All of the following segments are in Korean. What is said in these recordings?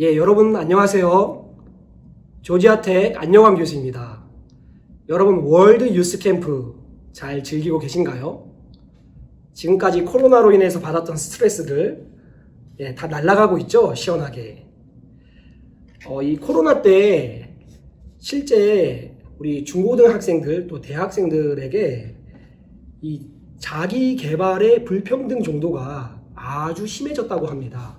예, 여러분 안녕하세요. 조지아텍 안녕함 교수입니다. 여러분 월드 유스 캠프 잘 즐기고 계신가요? 지금까지 코로나로 인해서 받았던 스트레스를 예, 다 날아가고 있죠? 시원하게. 어, 이 코로나 때 실제 우리 중고등학생들 또 대학생들에게 이 자기 개발의 불평등 정도가 아주 심해졌다고 합니다.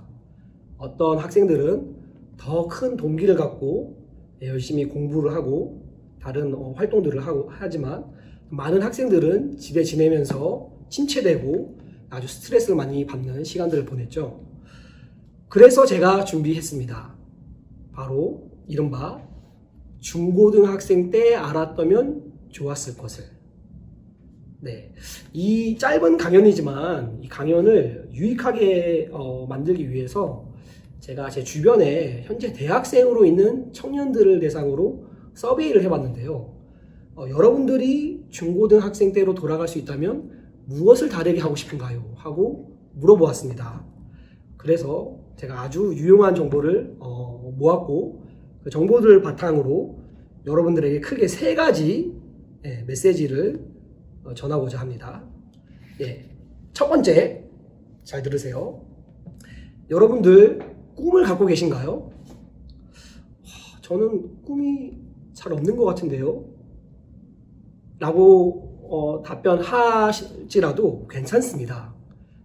어떤 학생들은 더 큰 동기를 갖고 열심히 공부를 하고 다른 어, 활동들을 하고 하지만 많은 학생들은 집에 지내면서 침체되고 아주 스트레스를 많이 받는 시간들을 보냈죠. 그래서 제가 준비했습니다. 바로 이른바 중고등학생 때 알았다면 좋았을 것을. 네. 이 짧은 강연이지만 이 강연을 유익하게 어, 만들기 위해서 제가 제 주변에 현재 대학생으로 있는 청년들을 대상으로 서베이를 해봤는데요. 어, 여러분들이 중고등 학생 때로 돌아갈 수 있다면 무엇을 다르게 하고 싶은가요? 하고 물어보았습니다. 그래서 제가 아주 유용한 정보를 어, 모았고 그 정보들 바탕으로 여러분들에게 크게 세 가지 예, 메시지를 어, 전하고자 합니다. 예, 첫 번째 잘 들으세요. 여러분들 꿈을 갖고 계신가요? 하, 저는 꿈이 잘 없는 것 같은데요. 라고 어, 답변하실지라도 괜찮습니다.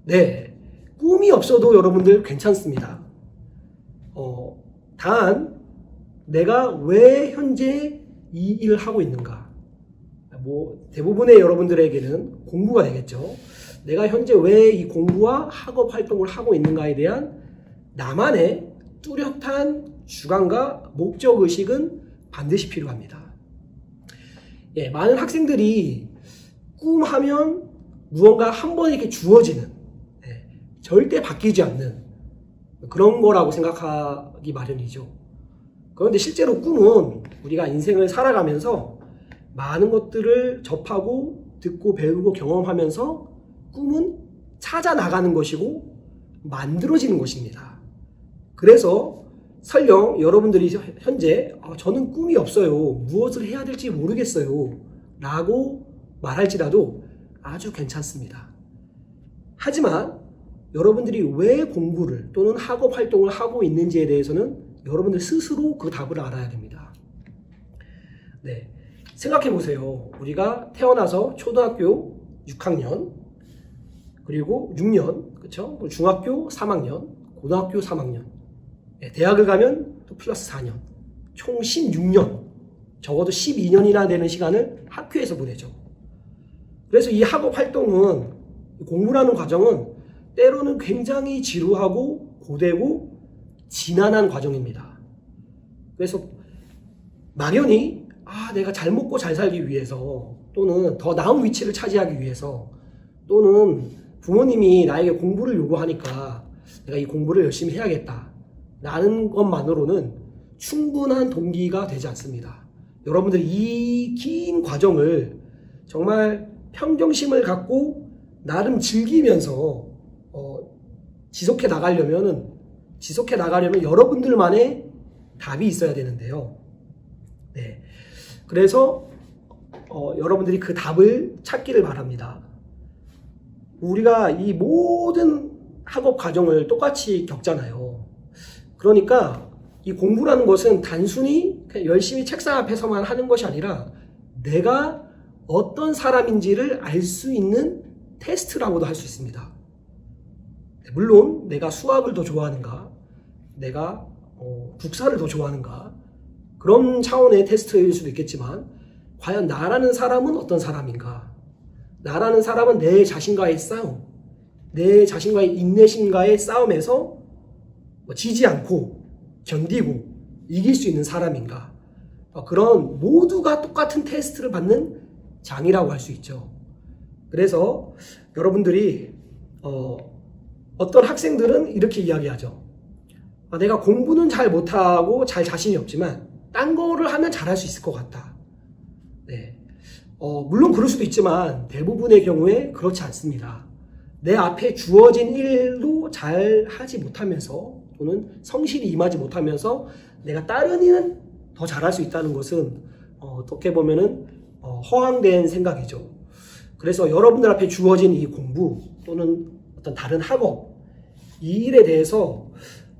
네, 꿈이 없어도 여러분들 괜찮습니다. 어, 단 내가 왜 현재 이 일을 하고 있는가? 뭐 대부분의 여러분들에게는 공부가 되겠죠. 내가 현재 왜 이 공부와 학업 활동을 하고 있는가에 대한 나만의 뚜렷한 주관과 목적 의식은 반드시 필요합니다. 예, 많은 학생들이 꿈하면 무언가 한 번에 이렇게 주어지는 예, 절대 바뀌지 않는 그런 거라고 생각하기 마련이죠. 그런데 실제로 꿈은 우리가 인생을 살아가면서 많은 것들을 접하고 듣고 배우고 경험하면서 꿈은 찾아 나가는 것이고 만들어지는 것입니다. 그래서 설령 여러분들이 현재 아, 저는 꿈이 없어요. 무엇을 해야 될지 모르겠어요. 라고 말할지라도 아주 괜찮습니다. 하지만 여러분들이 왜 공부를 또는 학업 활동을 하고 있는지에 대해서는 여러분들 스스로 그 답을 알아야 됩니다. 네. 생각해 보세요. 우리가 태어나서 초등학교 6학년, 그리고 6년, 그쵸? 중학교 3학년, 고등학교 3학년, 네, 대학을 가면 또 플러스 4년, 총 16년, 적어도 12년이나 되는 시간을 학교에서 보내죠. 그래서 이 학업 활동은, 공부라는 과정은 때로는 굉장히 지루하고 고되고 지난한 과정입니다. 그래서 막연히 아, 내가 잘 먹고 잘 살기 위해서 또는 더 나은 위치를 차지하기 위해서 또는 부모님이 나에게 공부를 요구하니까 내가 이 공부를 열심히 해야겠다. 라는 것만으로는 충분한 동기가 되지 않습니다. 여러분들이 이 긴 과정을 정말 평정심을 갖고 나름 즐기면서 어, 지속해 나가려면은 지속해 나가려면 여러분들만의 답이 있어야 되는데요. 네. 그래서 어, 여러분들이 그 답을 찾기를 바랍니다. 우리가 이 모든 학업 과정을 똑같이 겪잖아요. 그러니까 이 공부라는 것은 단순히 열심히 책상 앞에서만 하는 것이 아니라 내가 어떤 사람인지를 알 수 있는 테스트라고도 할 수 있습니다. 물론 내가 수학을 더 좋아하는가, 내가 어, 국사를 더 좋아하는가 그런 차원의 테스트일 수도 있겠지만 과연 나라는 사람은 어떤 사람인가? 나라는 사람은 내 자신과의 싸움, 내 자신과의 인내심과의 싸움에서 뭐 지지 않고 견디고 이길 수 있는 사람인가? 어, 그런 모두가 똑같은 테스트를 받는 장이라고 할 수 있죠. 그래서 여러분들이 어, 어떤 학생들은 이렇게 이야기하죠. 아, 내가 공부는 잘 못하고 잘 자신이 없지만 딴 거를 하면 잘할 수 있을 것 같다. 네. 어, 물론 그럴 수도 있지만 대부분의 경우에 그렇지 않습니다. 내 앞에 주어진 일도 잘 하지 못하면서 또는 성실히 임하지 못하면서 내가 다른 일은 더 잘할 수 있다는 것은 어, 어떻게 보면은 어, 허황된 생각이죠. 그래서 여러분들 앞에 주어진 이 공부 또는 어떤 다른 학업 이 일에 대해서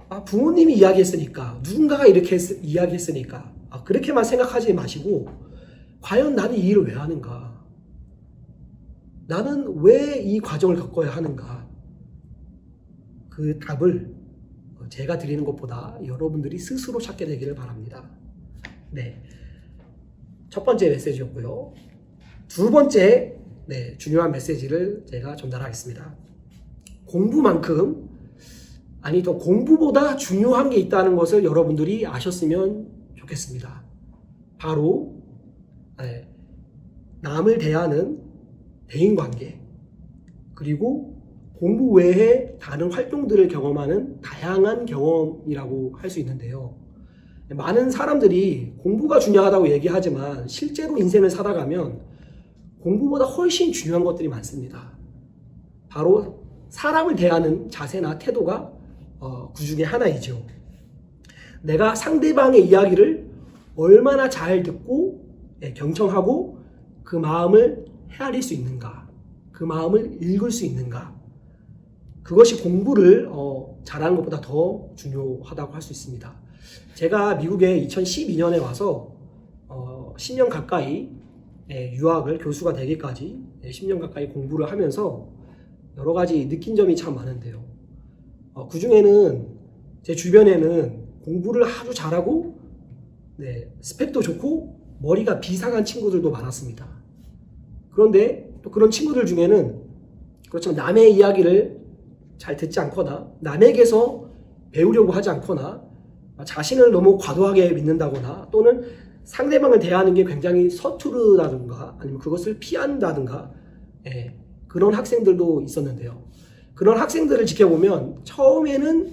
아, 부모님이 이야기했으니까 누군가가 이렇게 했- 이야기했으니까 아, 그렇게만 생각하지 마시고 과연 나는 이 일을 왜 하는가? 나는 왜 이 과정을 겪어야 하는가? 그 답을 제가 드리는 것보다 여러분들이 스스로 찾게 되기를 바랍니다. 네. 첫 번째 메시지였고요. 두 번째, 네, 중요한 메시지를 제가 전달하겠습니다. 공부만큼, 아니, 더 공부보다 중요한 게 있다는 것을 여러분들이 아셨으면 좋겠습니다. 바로, 네, 남을 대하는 대인관계, 그리고 공부 외에 다른 활동들을 경험하는 다양한 경험이라고 할 수 있는데요. 많은 사람들이 공부가 중요하다고 얘기하지만 실제로 인생을 살아가면 공부보다 훨씬 중요한 것들이 많습니다. 바로 사람을 대하는 자세나 태도가 어, 그 중에 하나이죠. 내가 상대방의 이야기를 얼마나 잘 듣고 예, 경청하고 그 마음을 헤아릴 수 있는가, 그 마음을 읽을 수 있는가, 그것이 공부를 어, 잘하는 것보다 더 중요하다고 할 수 있습니다. 제가 미국에 2012년에 와서 어, 10년 가까이 예, 유학을 교수가 되기까지 예, 10년 가까이 공부를 하면서 여러 가지 느낀 점이 참 많은데요. 어, 그 중에는 제 주변에는 공부를 아주 잘하고 네, 스펙도 좋고 머리가 비상한 친구들도 많았습니다. 그런데 또 그런 친구들 중에는 그렇지만 남의 이야기를 잘 듣지 않거나 남에게서 배우려고 하지 않거나 자신을 너무 과도하게 믿는다거나 또는 상대방을 대하는 게 굉장히 서투르다든가 아니면 그것을 피한다든가 예, 그런 학생들도 있었는데요. 그런 학생들을 지켜보면 처음에는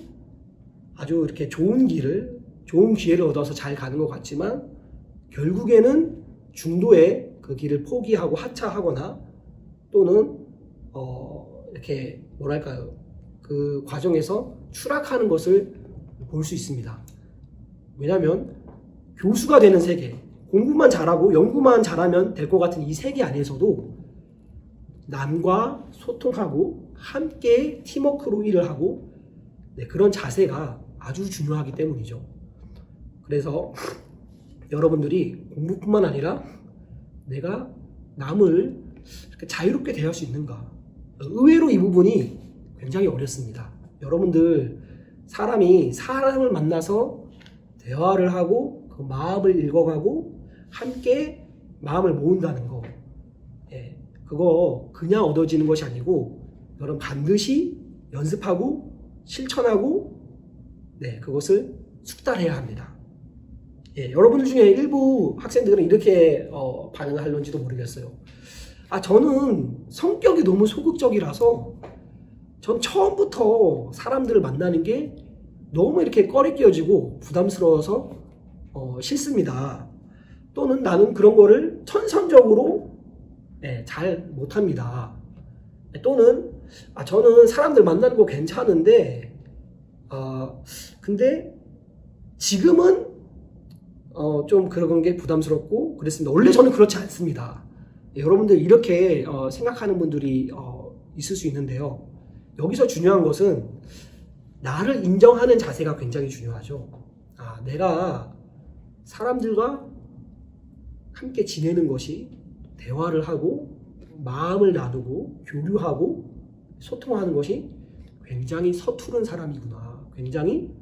아주 이렇게 좋은 길을 좋은 기회를 얻어서 잘 가는 것 같지만 결국에는 중도에 그 길을 포기하고 하차하거나 또는 어, 이렇게 뭐랄까요 그 과정에서 추락하는 것을 볼 수 있습니다. 왜냐하면 교수가 되는 세계, 공부만 잘하고 연구만 잘하면 될 것 같은 이 세계 안에서도 남과 소통하고 함께 팀워크로 일을 하고 네, 그런 자세가 아주 중요하기 때문이죠. 그래서 여러분들이 공부뿐만 아니라 내가 남을 자유롭게 대할 수 있는가? 의외로 이 부분이 굉장히 어렵습니다. 여러분들 사람이 사람을 만나서 대화를 하고 그 마음을 읽어가고 함께 마음을 모은다는 거, 예, 그거 그냥 얻어지는 것이 아니고 여러분 반드시 연습하고 실천하고 네 그것을 숙달해야 합니다. 예, 여러분들 중에 일부 학생들은 이렇게 어, 반응을 할런지도 모르겠어요. 아 저는 성격이 너무 소극적이라서 전 처음부터 사람들을 만나는 게 너무 이렇게 꺼리 끼어지고 부담스러워서 어, 싫습니다. 또는 나는 그런 거를 천선적으로 네, 잘 못합니다. 또는 아, 저는 사람들 만나는 거 괜찮은데 아, 근데 지금은 어, 좀 그런 게 부담스럽고 그랬습니다. 원래 저는 그렇지 않습니다. 예, 여러분들 이렇게 어, 생각하는 분들이 어, 있을 수 있는데요. 여기서 중요한 것은 나를 인정하는 자세가 굉장히 중요하죠. 아, 내가 사람들과 함께 지내는 것이 대화를 하고 마음을 나누고 교류하고 소통하는 것이 굉장히 서투른 사람이구나. 굉장히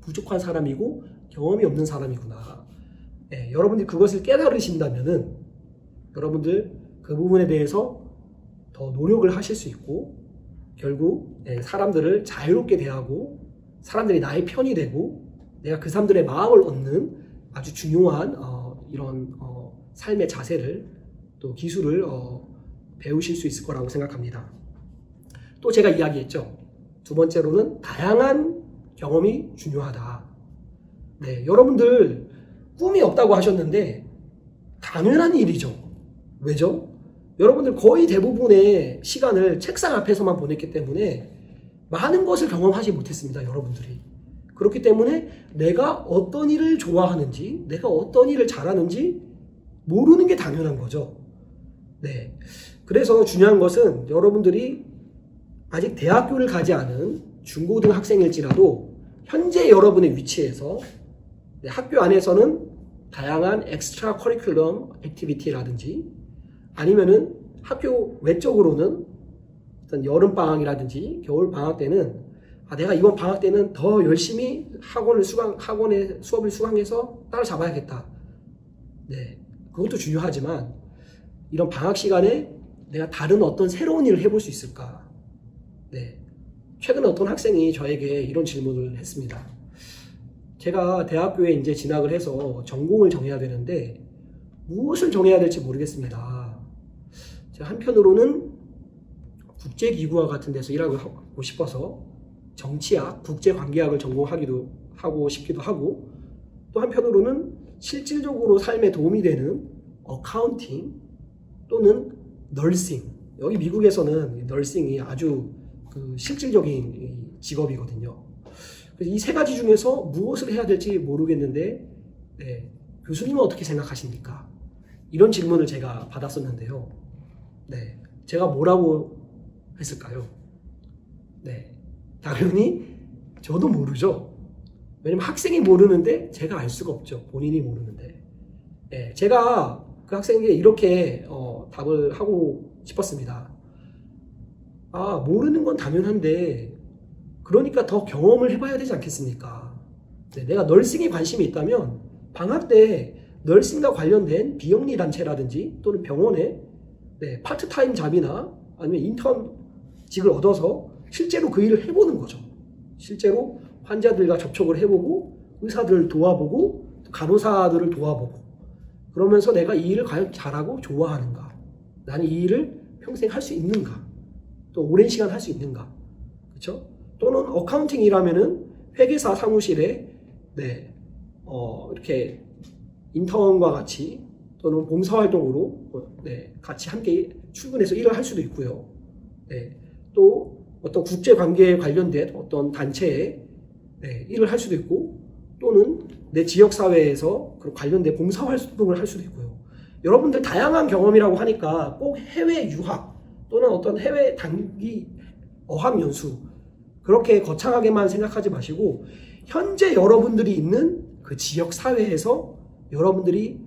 부족한 사람이고 경험이 없는 사람이구나. 예, 여러분들이 그것을 깨달으신다면은 여러분들 그 부분에 대해서 더 노력을 하실 수 있고 결국 예, 사람들을 자유롭게 대하고 사람들이 나의 편이 되고 내가 그 사람들의 마음을 얻는 아주 중요한 어, 이런 어, 삶의 자세를 또 기술을 어, 배우실 수 있을 거라고 생각합니다. 또 제가 이야기했죠. 두 번째로는 다양한 경험이 중요하다. 네, 여러분들 꿈이 없다고 하셨는데 당연한 일이죠. 왜죠? 여러분들 거의 대부분의 시간을 책상 앞에서만 보냈기 때문에 많은 것을 경험하지 못했습니다. 여러분들이. 그렇기 때문에 내가 어떤 일을 좋아하는지, 내가 어떤 일을 잘하는지 모르는 게 당연한 거죠. 네. 그래서 중요한 것은 여러분들이 아직 대학교를 가지 않은 중고등 학생일지라도 현재 여러분의 위치에서 네, 학교 안에서는 다양한 엑스트라 커리큘럼 액티비티라든지 아니면은 학교 외적으로는 어떤 여름 방학이라든지 겨울 방학 때는 아, 내가 이번 방학 때는 더 열심히 학원을 수강 학원의 수업을 수강해서 따라잡아야겠다. 네, 그것도 중요하지만 이런 방학 시간에 내가 다른 어떤 새로운 일을 해볼 수 있을까? 네, 최근에 어떤 학생이 저에게 이런 질문을 했습니다. 제가 대학교에 이제 진학을 해서 전공을 정해야 되는데 무엇을 정해야 될지 모르겠습니다. 제가 한편으로는 국제기구와 같은 데서 일하고 하고 싶어서 정치학, 국제관계학을 전공하기도 하고 싶기도 하고 또 한편으로는 실질적으로 삶에 도움이 되는 어카운팅 또는 널싱 여기 미국에서는 널싱이 아주 그 실질적인 이 직업이거든요. 그래서 이 세 가지 중에서 무엇을 해야 될지 모르겠는데 네, 교수님은 어떻게 생각하십니까? 이런 질문을 제가 받았었는데요. 네, 제가 뭐라고 했을까요? 네, 당연히 저도 모르죠. 왜냐면 학생이 모르는데 제가 알 수가 없죠. 본인이 모르는데. 네, 제가 그 학생에게 이렇게 어, 답을 하고 싶었습니다. 아, 모르는 건 당연한데, 그러니까 더 경험을 해봐야 되지 않겠습니까? 네, 내가 널싱에 관심이 있다면, 방학 때 널싱과 관련된 비영리 단체라든지 또는 병원에 네, 파트타임 잡이나 아니면 인턴직을 얻어서 실제로 그 일을 해보는 거죠. 실제로 환자들과 접촉을 해보고 의사들을 도와보고 간호사들을 도와보고 그러면서 내가 이 일을 과연 잘하고 좋아하는가? 나는 이 일을 평생 할 수 있는가? 또 오랜 시간 할 수 있는가? 그렇죠? 또는 어카운팅 일하면은 회계사 사무실에 네, 어, 이렇게 인턴과 같이 또는 봉사활동으로 어, 네, 같이 함께 출근해서 일을 할 수도 있고요. 네, 또 어떤 국제관계에 관련된 어떤 단체에 네, 일을 할 수도 있고 또는 내 지역사회에서 그 관련된 봉사활동을 할 수도 있고요. 여러분들 다양한 경험이라고 하니까 꼭 해외 유학 또는 어떤 해외 단기 어학연수 그렇게 거창하게만 생각하지 마시고 현재 여러분들이 있는 그 지역 사회에서 여러분들이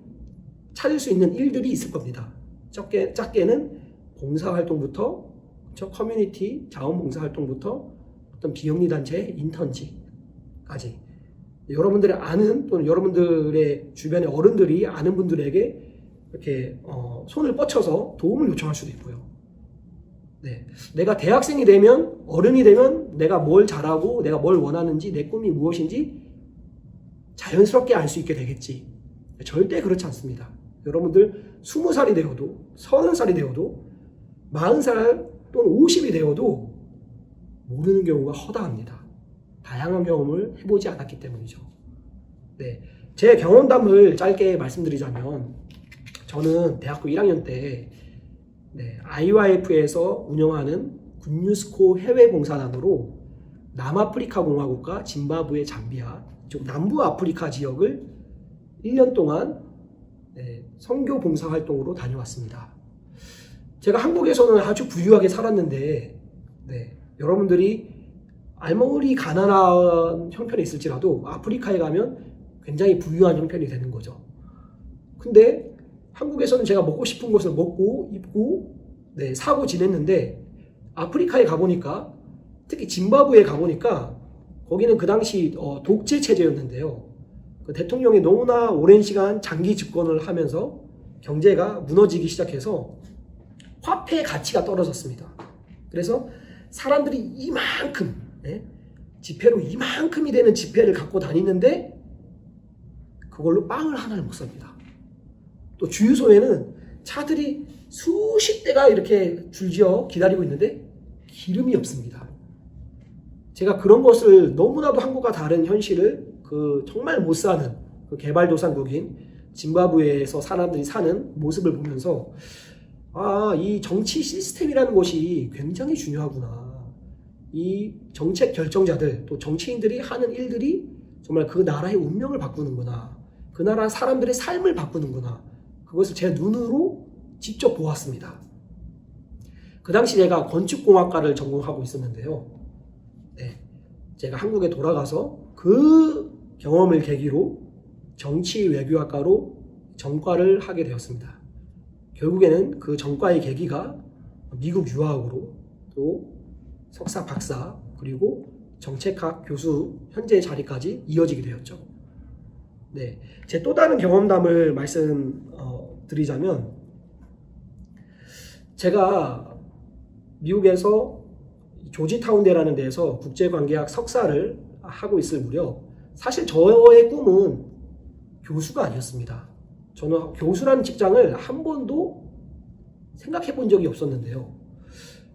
찾을 수 있는 일들이 있을 겁니다. 적게, 작게는 봉사활동부터 저 커뮤니티 자원봉사활동부터 어떤 비영리 단체 인턴직까지 여러분들이 아는 또는 여러분들의 주변의 어른들이 아는 분들에게 이렇게 어, 손을 뻗쳐서 도움을 요청할 수도 있고요. 네. 내가 대학생이 되면 어른이 되면 내가 뭘 잘하고 내가 뭘 원하는지 내 꿈이 무엇인지 자연스럽게 알 수 있게 되겠지. 절대 그렇지 않습니다. 여러분들 20살이 되어도 30살이 되어도 40살 또는 50이 되어도 모르는 경우가 허다합니다. 다양한 경험을 해보지 않았기 때문이죠. 네. 제 경험담을 짧게 말씀드리자면 저는 대학교 1학년 때 네, IYF에서 운영하는 군유스코 해외 봉사단으로 남아프리카 공화국과 짐바브웨 잠비아 즉 남부 아프리카 지역을 1년 동안 네, 선교 봉사 활동으로 다녀왔습니다. 제가 한국에서는 아주 부유하게 살았는데 네, 여러분들이 알머리 가난한 형편에 있을지라도 아프리카에 가면 굉장히 부유한 형편이 되는 거죠. 근데 한국에서는 제가 먹고 싶은 것을 먹고 입고 네, 사고 지냈는데 아프리카에 가보니까 특히 짐바브웨에 가보니까 거기는 그 당시 어, 독재 체제였는데요. 그 대통령이 너무나 오랜 시간 장기 집권을 하면서 경제가 무너지기 시작해서 화폐 가치가 떨어졌습니다. 그래서 사람들이 이만큼 예? 지폐로 이만큼이 되는 지폐를 갖고 다니는데 그걸로 빵을 하나를 못 삽니다. 또 주유소에는 차들이 수십 대가 이렇게 줄지어 기다리고 있는데 기름이 없습니다. 제가 그런 것을 너무나도 한국과 다른 현실을 그 정말 못 사는 그 개발도상국인 짐바브웨에서 사람들이 사는 모습을 보면서 아, 이 정치 시스템이라는 것이 굉장히 중요하구나. 이 정책 결정자들 또 정치인들이 하는 일들이 정말 그 나라의 운명을 바꾸는구나. 그 나라 사람들의 삶을 바꾸는구나. 그것을 제 눈으로 직접 보았습니다. 그 당시 제가 건축공학과를 전공하고 있었는데요. 네. 제가 한국에 돌아가서 그 경험을 계기로 정치 외교학과로 전과를 하게 되었습니다. 결국에는 그 전과의 계기가 미국 유학으로 또 석사, 박사 그리고 정책학 교수 현재 자리까지 이어지게 되었죠. 네, 제 또 다른 경험담을 말씀드리자면 제가 미국에서 조지타운대라는 데에서 국제관계학 석사를 하고 있을 무렵 사실 저의 꿈은 교수가 아니었습니다. 저는 교수라는 직장을 한 번도 생각해 본 적이 없었는데요.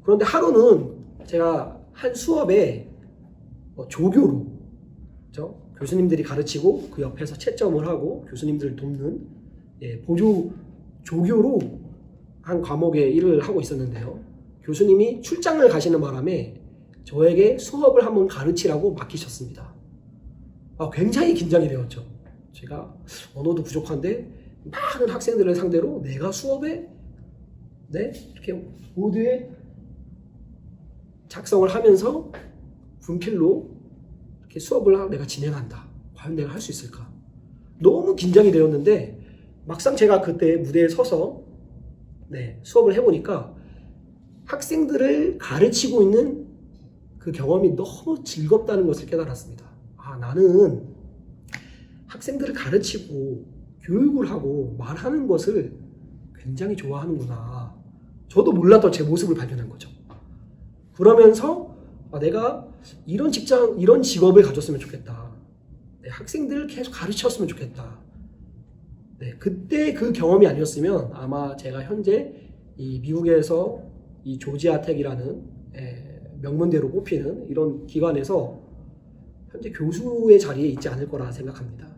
그런데 하루는 제가 한 수업에 뭐 조교로 그죠? 교수님들이 가르치고 그 옆에서 채점을 하고 교수님들을 돕는 예, 보조 조교로 한 과목에 일을 하고 있었는데요. 교수님이 출장을 가시는 바람에 저에게 수업을 한번 가르치라고 맡기셨습니다. 아, 굉장히 긴장이 되었죠. 제가 언어도 부족한데 많은 학생들을 상대로 내가 수업에 네 이렇게 보드에 작성을 하면서 분필로 이렇게 수업을 하- 내가 진행한다. 과연 내가 할 수 있을까? 너무 긴장이 되었는데 막상 제가 그때 무대에 서서 네, 수업을 해보니까 학생들을 가르치고 있는 그 경험이 너무 즐겁다는 것을 깨달았습니다. 아, 나는 학생들을 가르치고 교육을 하고 말하는 것을 굉장히 좋아하는구나. 저도 몰랐던 제 모습을 발견한 거죠. 그러면서 아, 내가 이런 직장, 이런 직업을 가졌으면 좋겠다. 네, 학생들을 계속 가르쳤으면 좋겠다. 네, 그때 그 경험이 아니었으면 아마 제가 현재 이 미국에서 이 조지아텍이라는 에, 명문대로 뽑히는 이런 기관에서 현재 교수의 자리에 있지 않을 거라 생각합니다.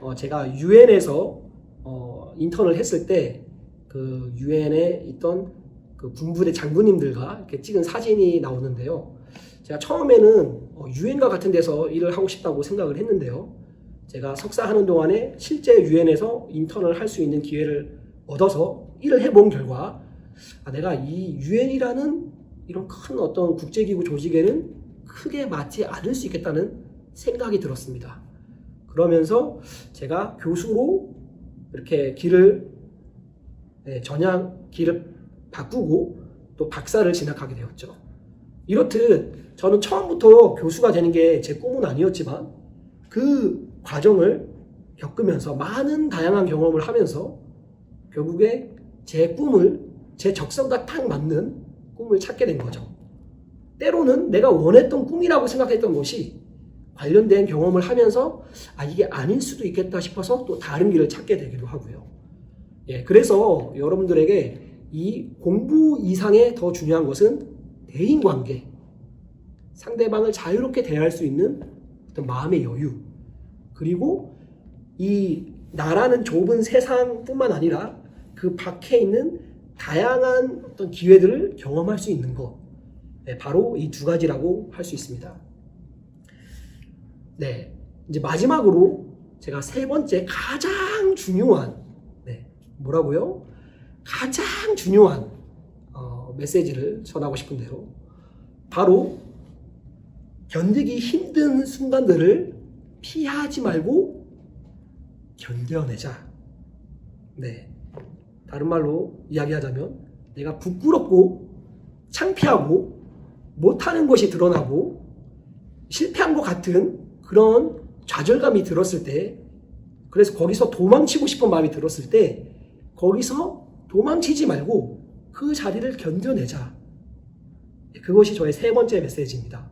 어, 제가 유엔에서 어, 인턴을 했을 때 그 유엔에 있던 그 군부대 장군님들과 이렇게 찍은 사진이 나오는데요. 제가 처음에는 유엔과 같은 데서 일을 하고 싶다고 생각을 했는데요. 제가 석사하는 동안에 실제 유엔에서 인턴을 할 수 있는 기회를 얻어서 일을 해본 결과 아, 내가 이 유엔이라는 이런 큰 어떤 국제기구 조직에는 크게 맞지 않을 수 있겠다는 생각이 들었습니다. 그러면서 제가 교수로 이렇게 길을 네, 전향 길을 바꾸고 또 박사를 진학하게 되었죠. 이렇듯 저는 처음부터 교수가 되는 게 제 꿈은 아니었지만 그 과정을 겪으면서 많은 다양한 경험을 하면서 결국에 제 꿈을 제 적성과 딱 맞는 꿈을 찾게 된 거죠. 때로는 내가 원했던 꿈이라고 생각했던 것이 관련된 경험을 하면서 아 이게 아닐 수도 있겠다 싶어서 또 다른 길을 찾게 되기도 하고요. 예, 그래서 여러분들에게 이 공부 이상의 더 중요한 것은 대인 관계, 상대방을 자유롭게 대할 수 있는 어떤 마음의 여유, 그리고 이 나라는 좁은 세상뿐만 아니라 그 밖에 있는 다양한 어떤 기회들을 경험할 수 있는 것, 네, 바로 이 두 가지라고 할 수 있습니다. 네, 이제 마지막으로 제가 세 번째 가장 중요한 네, 뭐라고요? 가장 중요한 어, 메시지를 전하고 싶은데요. 바로 견디기 힘든 순간들을 피하지 말고 견뎌내자. 네. 다른 말로 이야기하자면 내가 부끄럽고 창피하고 못하는 것이 드러나고 실패한 것 같은 그런 좌절감이 들었을 때 그래서 거기서 도망치고 싶은 마음이 들었을 때 거기서 도망치지 말고 그 자리를 견뎌내자. 그것이 저의 세 번째 메시지입니다.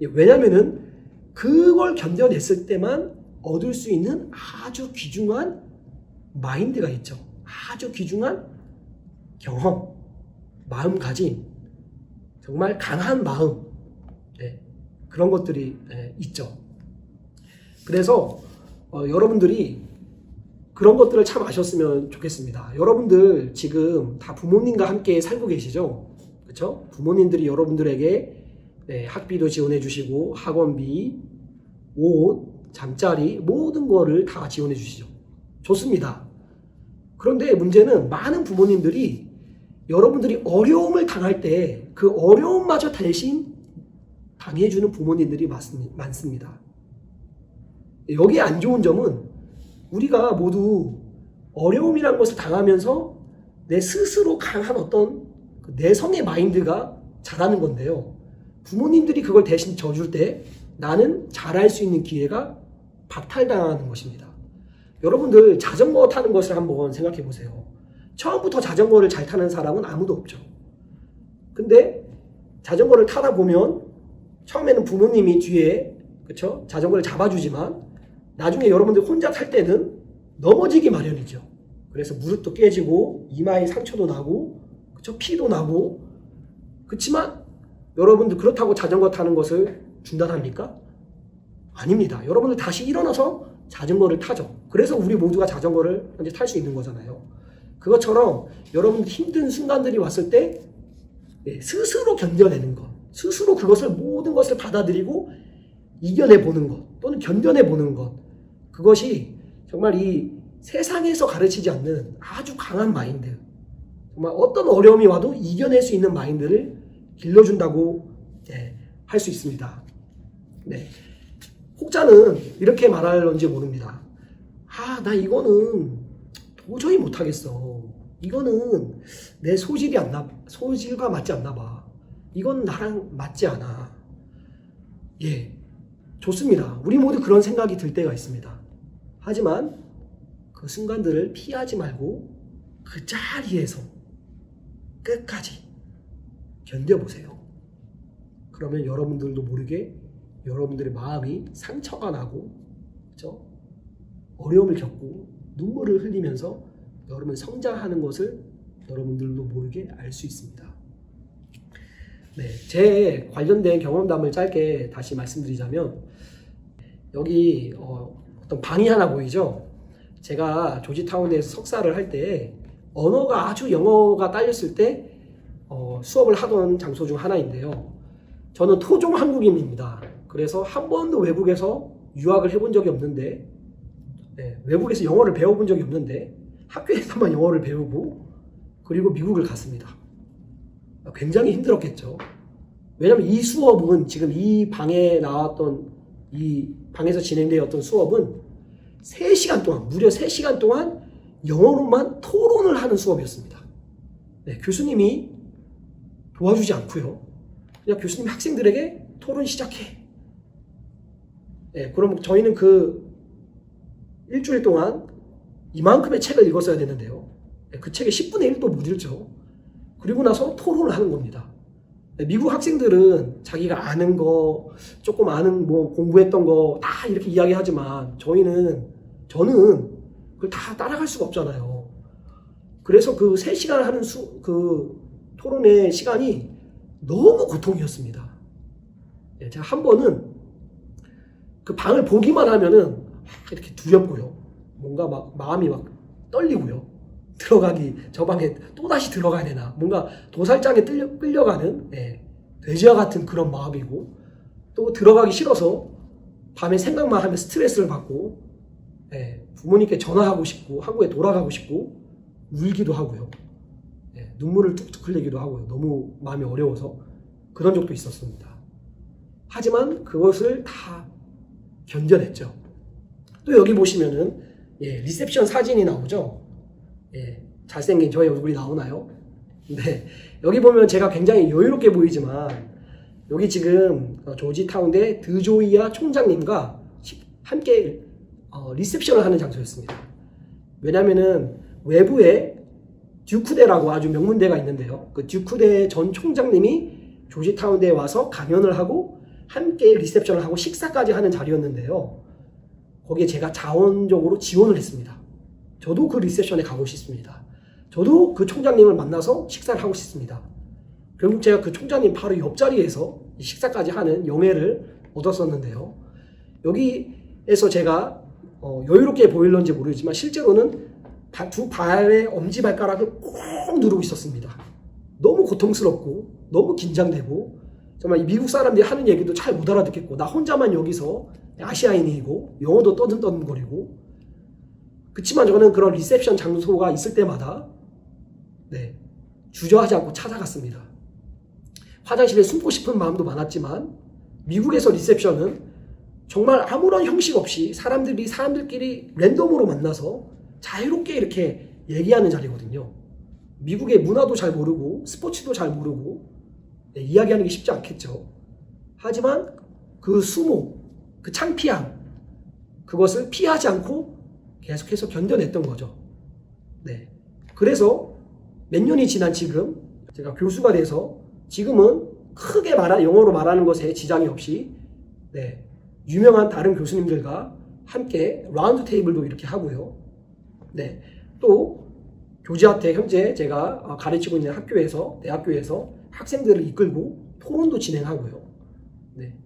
왜냐면은 그걸 견뎌냈을 때만 얻을 수 있는 아주 귀중한 마인드가 있죠. 아주 귀중한 경험, 마음가짐, 정말 강한 마음, 네, 그런 것들이 네, 있죠. 그래서 어, 여러분들이 그런 것들을 참 아셨으면 좋겠습니다. 여러분들 지금 다 부모님과 함께 살고 계시죠? 그렇죠? 부모님들이 여러분들에게 네, 학비도 지원해 주시고 학원비, 옷, 잠자리 모든 거를 다 지원해 주시죠. 좋습니다. 그런데 문제는 많은 부모님들이 여러분들이 어려움을 당할 때 그 어려움마저 대신 당해주는 부모님들이 많습니- 많습니다. 여기 안 좋은 점은 우리가 모두 어려움이란 것을 당하면서 내 스스로 강한 어떤 그 내성의 마인드가 자라는 건데요. 부모님들이 그걸 대신 져줄 때 나는 잘할 수 있는 기회가 박탈당하는 것입니다. 여러분들 자전거 타는 것을 한번 생각해 보세요. 처음부터 자전거를 잘 타는 사람은 아무도 없죠. 근데 자전거를 타다 보면 처음에는 부모님이 뒤에 그쵸 자전거를 잡아주지만 나중에 여러분들 혼자 탈 때는 넘어지기 마련이죠. 그래서 무릎도 깨지고 이마에 상처도 나고 그쵸 피도 나고 그렇지만 여러분들 그렇다고 자전거 타는 것을 중단합니까? 아닙니다. 여러분들 다시 일어나서 자전거를 타죠. 그래서 우리 모두가 자전거를 현재 탈 수 있는 거잖아요. 그것처럼 여러분 힘든 순간들이 왔을 때 네, 스스로 견뎌내는 것, 스스로 그것을 모든 것을 받아들이고 이겨내 보는 것 또는 견뎌내 보는 것 그것이 정말 이 세상에서 가르치지 않는 아주 강한 마인드 정말 어떤 어려움이 와도 이겨낼 수 있는 마인드를 길러준다고 네, 할수 있습니다. 네. 혹자는 이렇게 말할런지 모릅니다. 아, 나 이거는 도저히 못하겠어. 이거는 내 소질이 안 나, 소질과 맞지 않나 봐. 이건 나랑 맞지 않아. 예. 좋습니다. 우리 모두 그런 생각이 들 때가 있습니다. 하지만 그 순간들을 피하지 말고 그 자리에서 끝까지 견뎌보세요. 그러면 여러분들도 모르게 여러분들의 마음이 상처가 나고, 그죠? 어려움을 겪고 눈물을 흘리면서 여러분 성장하는 것을 여러분들도 모르게 알 수 있습니다. 네, 제 관련된 경험담을 짧게 다시 말씀드리자면 여기 어, 떤 방이 하나 보이죠? 제가 조지타운에서 석사를 할 때 언어가 아주 영어가 딸렸을 때 어, 수업을 하던 장소 중 하나인데요. 저는 토종 한국인입니다. 그래서 한 번도 외국에서 유학을 해본 적이 없는데 네, 외국에서 영어를 배워본 적이 없는데 학교에서만 영어를 배우고 그리고 미국을 갔습니다. 굉장히 힘들었겠죠. 왜냐하면 이 수업은 지금 이 방에 나왔던 이 방에서 진행되었던 수업은 3시간 동안 무려 3시간 동안 영어로만 토론을 하는 수업이었습니다. 네, 교수님이 도와주지 않고요. 그냥 교수님 학생들에게 토론 시작해. 네, 그럼 저희는 그 일주일 동안 이만큼의 책을 읽었어야 되는데요. 네, 그 책의 10분의 1도 못 읽죠. 그리고 나서 토론을 하는 겁니다. 네, 미국 학생들은 자기가 아는 거, 조금 아는 뭐 공부했던 거 다 이렇게 이야기하지만 저희는, 저는 그걸 다 따라갈 수가 없잖아요. 그래서 그 3시간 하는 수, 그 토론의 시간이 너무 고통이었습니다. 네, 제가 한 번은 그 방을 보기만 하면은 이렇게 두렵고요. 뭔가 막 마음이 막 떨리고요. 들어가기 저 방에 또 다시 들어가야 되나 뭔가 도살장에 끌려, 끌려가는 예, 돼지와 같은 그런 마음이고 또 들어가기 싫어서 밤에 생각만 하면 스트레스를 받고 예, 부모님께 전화하고 싶고 한국에 돌아가고 싶고 울기도 하고요. 예, 눈물을 뚝뚝 흘리기도 하고요. 너무 마음이 어려워서 그런 적도 있었습니다. 하지만 그것을 다 견뎌냈죠. 또 여기 보시면은 예, 리셉션 사진이 나오죠. 예, 잘생긴 저의 얼굴이 나오나요? 네, 여기 보면 제가 굉장히 여유롭게 보이지만 여기 지금 어, 조지타운대 드조이아 총장님과 시- 함께 어, 리셉션을 하는 장소였습니다. 왜냐면은 외부에 듀크대라고 아주 명문대가 있는데요. 그 듀크대 전 총장님이 조지타운대에 와서 강연을 하고 함께 리셉션을 하고 식사까지 하는 자리였는데요. 거기에 제가 자원적으로 지원을 했습니다. 저도 그 리셉션에 가고 싶습니다. 저도 그 총장님을 만나서 식사를 하고 싶습니다. 결국 제가 그 총장님 바로 옆자리에서 이 식사까지 하는 영예를 얻었었는데요. 여기에서 제가 어, 여유롭게 보일런지 모르지만 실제로는 바- 두 발의 엄지발가락을 꼭 누르고 있었습니다. 너무 고통스럽고 너무 긴장되고 정말 이 미국 사람들이 하는 얘기도 잘 못 알아듣겠고 나 혼자만 여기서 아시아인이고 영어도 떠듬떠듬거리고 그치만 저는 그런 리셉션 장소가 있을 때마다 네, 주저하지 않고 찾아갔습니다. 화장실에 숨고 싶은 마음도 많았지만 미국에서 리셉션은 정말 아무런 형식 없이 사람들이 사람들끼리 랜덤으로 만나서 자유롭게 이렇게 얘기하는 자리거든요. 미국의 문화도 잘 모르고 스포츠도 잘 모르고 네, 이야기하는 게 쉽지 않겠죠. 하지만 그 수모, 그 창피함, 그것을 피하지 않고 계속해서 견뎌냈던 거죠. 네. 그래서 몇 년이 지난 지금 제가 교수가 돼서 지금은 크게 말하 영어로 말하는 것에 지장이 없이 네. 유명한 다른 교수님들과 함께 라운드 테이블도 이렇게 하고요. 네. 또 교지한테 현재 제가 어, 가르치고 있는 학교에서 대학교에서 학생들을 이끌고 토론도 진행하고요. 네.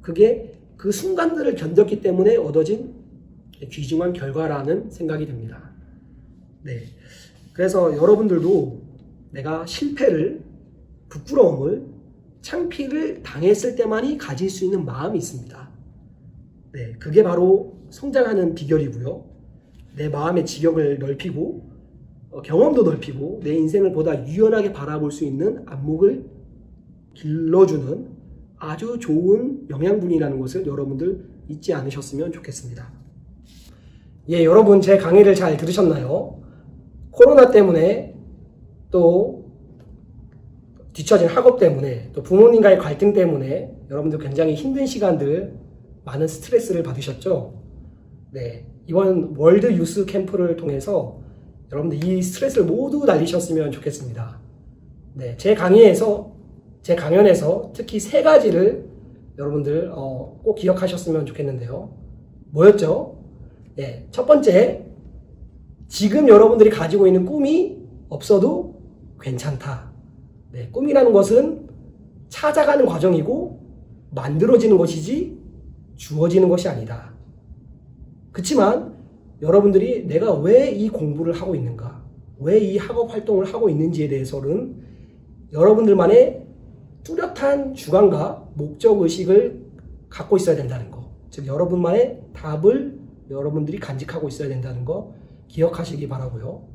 그게 그 순간들을 견뎠기 때문에 얻어진 귀중한 결과라는 생각이 듭니다. 네. 그래서 여러분들도 내가 실패를, 부끄러움을, 창피를 당했을 때만이 가질 수 있는 마음이 있습니다. 네. 그게 바로 성장하는 비결이고요. 내 마음의 지경을 넓히고, 어, 경험도 넓히고, 내 인생을 보다 유연하게 바라볼 수 있는 안목을 길러주는 아주 좋은 영양분이라는 것을 여러분들 잊지 않으셨으면 좋겠습니다. 예, 여러분 제 강의를 잘 들으셨나요? 코로나 때문에 또 뒤처진 학업 때문에 또 부모님과의 갈등 때문에 여러분들 굉장히 힘든 시간들 많은 스트레스를 받으셨죠? 네. 이번 월드 유스 캠프를 통해서 여러분들 이 스트레스를 모두 날리셨으면 좋겠습니다. 네. 제 강의에서 제 강연에서 특히 세 가지를 여러분들 어, 꼭 기억하셨으면 좋겠는데요. 뭐였죠? 네, 첫 번째, 지금 여러분들이 가지고 있는 꿈이 없어도 괜찮다. 네, 꿈이라는 것은 찾아가는 과정이고 만들어지는 것이지 주어지는 것이 아니다. 그렇지만 여러분들이 내가 왜 이 공부를 하고 있는가, 왜 이 학업 활동을 하고 있는지에 대해서는 여러분들만의 뚜렷한 주관과 목적 의식을 갖고 있어야 된다는 거. 즉 여러분만의 답을 여러분들이 간직하고 있어야 된다는 거 기억하시기 바라고요.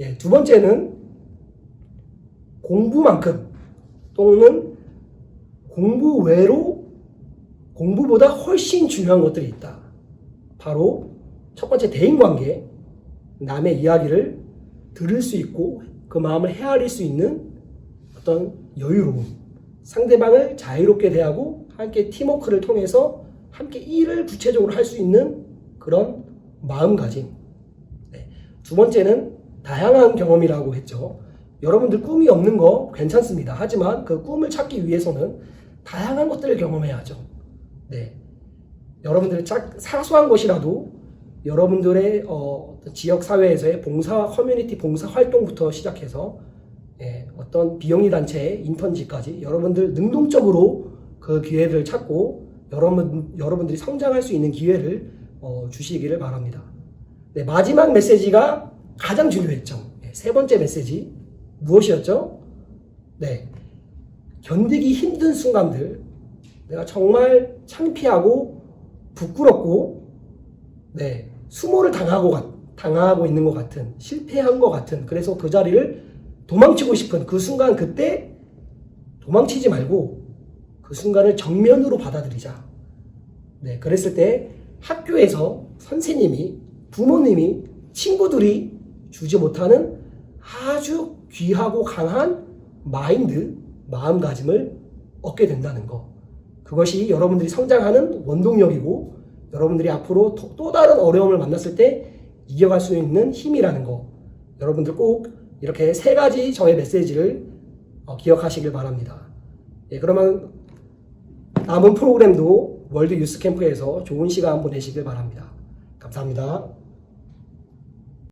예, 두 번째는 공부만큼 또는 공부 외로 공부보다 훨씬 중요한 것들이 있다. 바로 첫 번째 대인관계, 남의 이야기를 들을 수 있고 그 마음을 헤아릴 수 있는 어떤 여유로움, 상대방을 자유롭게 대하고 함께 팀워크를 통해서 함께 일을 구체적으로 할 수 있는 그런 마음가짐. 네. 두 번째는 다양한 경험이라고 했죠. 여러분들 꿈이 없는 거 괜찮습니다. 하지만 그 꿈을 찾기 위해서는 다양한 것들을 경험해야죠. 네. 여러분들의 짝, 사소한 것이라도 여러분들의 어, 지역 사회에서의 봉사 커뮤니티 봉사 활동부터 시작해서 예, 어떤 비영리 단체의 인턴지까지 여러분들 능동적으로 그 기회를 찾고 여러분 여러분들이 성장할 수 있는 기회를 어, 주시기를 바랍니다. 네, 마지막 메시지가 가장 중요했죠. 네, 세 번째 메시지 무엇이었죠? 네, 견디기 힘든 순간들, 내가 정말 창피하고 부끄럽고, 네, 수모를 당하고 당하고 있는 것 같은 실패한 것 같은 그래서 그 자리를 도망치고 싶은 그 순간 그때 도망치지 말고 그 순간을 정면으로 받아들이자. 네, 그랬을 때 학교에서 선생님이, 부모님이, 친구들이 주지 못하는 아주 귀하고 강한 마인드, 마음가짐을 얻게 된다는 거. 그것이 여러분들이 성장하는 원동력이고 여러분들이 앞으로 또 다른 어려움을 만났을 때 이겨갈 수 있는 힘이라는 거. 여러분들 꼭 이렇게 세 가지 저의 메시지를 어, 기억하시길 바랍니다. 예, 그러면 남은 프로그램도 월드 유스 캠프에서 좋은 시간 보내시길 바랍니다. 감사합니다.